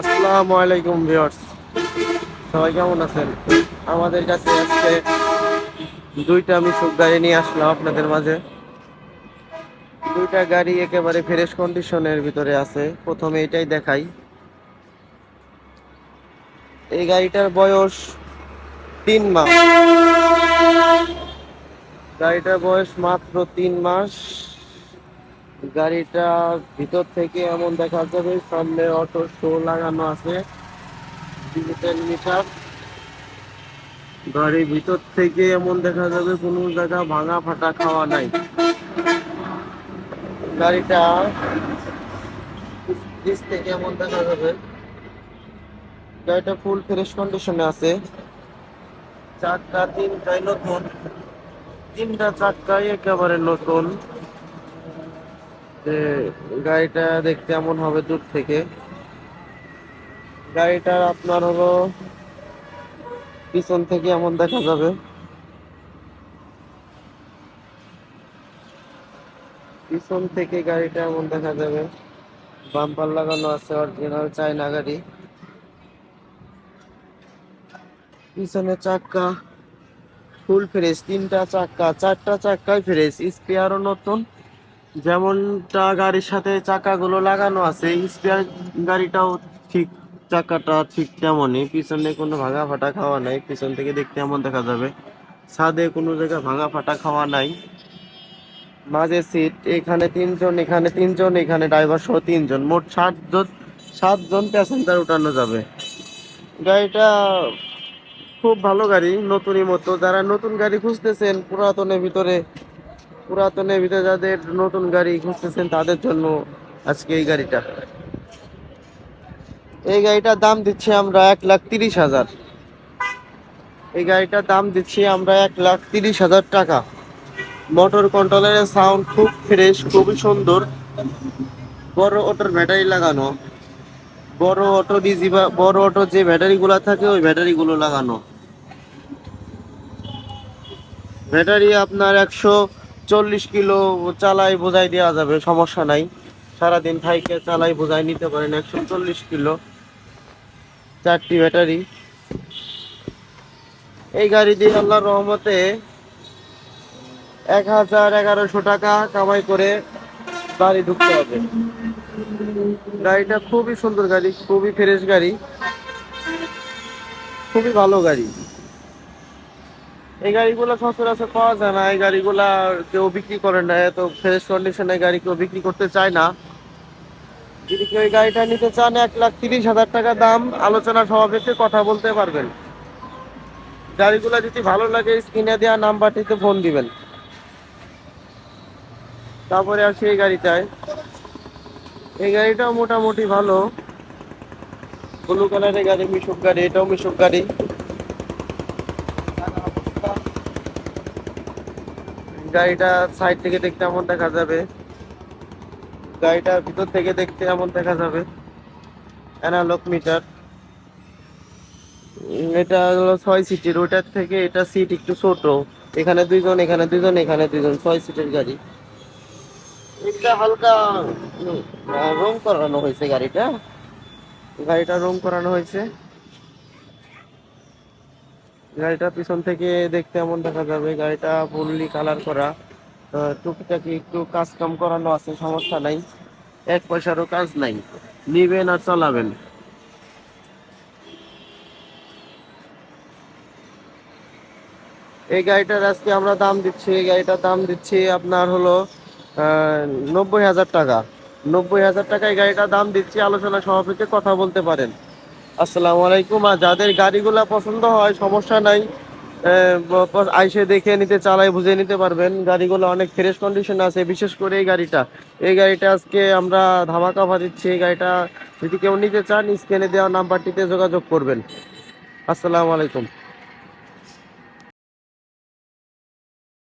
আসসালামু আলাইকুম ভিউয়ার্স। সবাই কেমন আছেন? আমাদের কাছে আজকে দুইটা মিশুক গাড়ি নিয়ে আসলাম আপনাদের মাঝে। দুইটা গাড়ি একেবারে ফ্রেশ কন্ডিশনের ভিতরে আছে। প্রথমে এটাই দেখাই। এই গাড়িটার বয়স তিন মাস। গাড়িটার বয়স মাত্র তিন মাস। গাড়িটা ভিতর থেকে এমন দেখা যাবে, সামনে অটো শো লাগানো আছে ডিজিটাল মিটার গাড়ির ভিতর থেকে এমন দেখা যাবে, কোনো জায়গা ভাঙা ফাটা খাওয়া নাই। গাড়িটা থেকে এমন দেখা যাবে। গাড়িটা ফুল ফ্রেশ কন্ডিশনে আছে। চারটা, তিনটাই নতুন। তিনটা চাক্কাই একেবারে নতুন। যে গাড়িটা দেখতে এমন হবে দূর থেকে। গাড়িটার আপনার হলো পিছন থেকে এমন দেখা যাবে। পিছন থেকে গাড়িটা এমন দেখা যাবে। বাম্পার লাগানো আছে অরিজিনাল চায়না গাড়ি। পিছনে চাক্কা ফুল ফ্রেশ তিনটা চাক্কা, চারটা চাক্কাই ফ্রেশ স্পেয়ারও নতুন। যেমনটা গাড়ির সাথে চাকাগুলো লাগানো আছে স্পেয়ার গাড়িটাও ঠিক চাকাটা ঠিক তেমনই। পিছনে কোনো ভাঙা ফাটা খাওয়া নাই, পিছন থেকে দেখতে এমন দেখা যাবে। ছাদে কোনো জায়গায় ভাঙা ফাটা খাওয়া নাই। মাঝে সিট এখানে তিনজন এখানে তিনজন, এখানে ড্রাইভার সহ তিনজন। মোট সাতজন সাতজন প্যাসেঞ্জার উঠানো যাবে। গাড়িটা খুব ভালো গাড়ি, নতুনই মতো। যারা নতুন গাড়ি খুঁজতেছেন, পুরাতনের ভিতরে পুরাতনের ভিতরে যাদের নতুন গাড়ি খুঁজতেছেন, তাদের জন্য আজকে এই গাড়িটা। এই গাড়িটার দাম দিচ্ছি আমরা এক লাখ তিরিশ হাজার। এই গাড়িটার দাম দিচ্ছি আমরা এক লাখ তিরিশ হাজার টাকা। মোটর কন্ট্রোলারের সাউন্ড খুব ফ্রেশ, খুবই সুন্দর। বড় অটোর ব্যাটারি লাগানো। বড় অটো ডিজি বড় অটো যে ব্যাটারিগুলো থাকে, ওই ব্যাটারিগুলো লাগানো। ব্যাটারি আপনার একশো চল্লিশ কিলো চালাই বোঝাই দেওয়া যাবে, সমস্যা নাই। সারাদিন থাইকে চালাই বোঝাই নিতে পারেন একশো চল্লিশ কিলো। চারটি ব্যাটারি। এই গাড়ি দিয়ে আল্লাহর রহমতে এক হাজার এগারোশো টাকা কামাই করে বাড়ি ঢুকতে হবে। গাড়িটা খুবই সুন্দর গাড়ি, খুবই ফ্রেশ গাড়ি। খুবই ভালো গাড়ি। এই গাড়িগুলো সচরাচর পাওয়া যায় না। এই গাড়িগুলা কেউ বিক্রি করে না, এত ফ্রেশ কন্ডিশনে গাড়ি কেউ বিক্রি করতে চায় না। যদি কেউ এই গাড়িটা নিতে চান, এক লাখ তিরিশ হাজার টাকা দাম, আলোচনা সভাপতি কথা বলতে পারবেন। গাড়িগুলো যদি ভালো লাগে, স্ক্রিনে দেওয়া নাম্বারটিতে ফোন দিবেন। তারপরে আর সেই গাড়িটায়। এই গাড়িটাও মোটামুটি ভালো। ব্লু কালারের গাড়ি, মিশুক গাড়ি, এটাও মিশুক গাড়ি। গাড়িটা সাইড থেকে দেখতে এমন দেখা যাবে। গাড়িটা ভিতর থেকে দেখতে এমন দেখা যাবে। অ্যানালগ মিটার এটা হলো ছয় সিটের ওটার থেকে এটা সিট একটু ছোট। এখানে দুইজন এখানে দুইজন এখানে দুইজন। ছয় সিটের গাড়ি। এটা হালকা রং করানো হয়েছে গাড়িটা। গাড়িটা রং করানো হয়েছে। গাড়িটা পিছন থেকে দেখতে এমন দেখা যাবে, গাড়িটা ফুললি কালার করা। টুকিটাকি একটু কাজ কাম করানো আছে, সমস্যা নাই। এক পয়সারও কাজ নাই। নিবেন আর চালাবেন। এই গাড়িটার আজকে আমরা দাম দিচ্ছি, এই গাড়িটার দাম দিচ্ছি আপনার হলো নব্বই হাজার টাকা। নব্বই হাজার টাকা এই গাড়িটার দাম দিচ্ছি, আলোচনা সভাপতিতে কথা বলতে পারেন। আসসালামু আলাইকুম। আর যাদের গাড়িগুলো পছন্দ হয়, সমস্যা নাই। আইসে দেখে নিতে চালাই বুঝে নিতে পারবেন। গাড়িগুলো অনেক ফ্রেশ কন্ডিশন আছে, বিশেষ করে এই গাড়িটা। এই গাড়িটা আজকে আমরা ধামাকা দিচ্ছি। এই গাড়িটা যদি কেউ নিতে চান, স্ক্রিনে দেওয়া নাম্বারটিতে যোগাযোগ করবেন। আসসালামু আলাইকুম।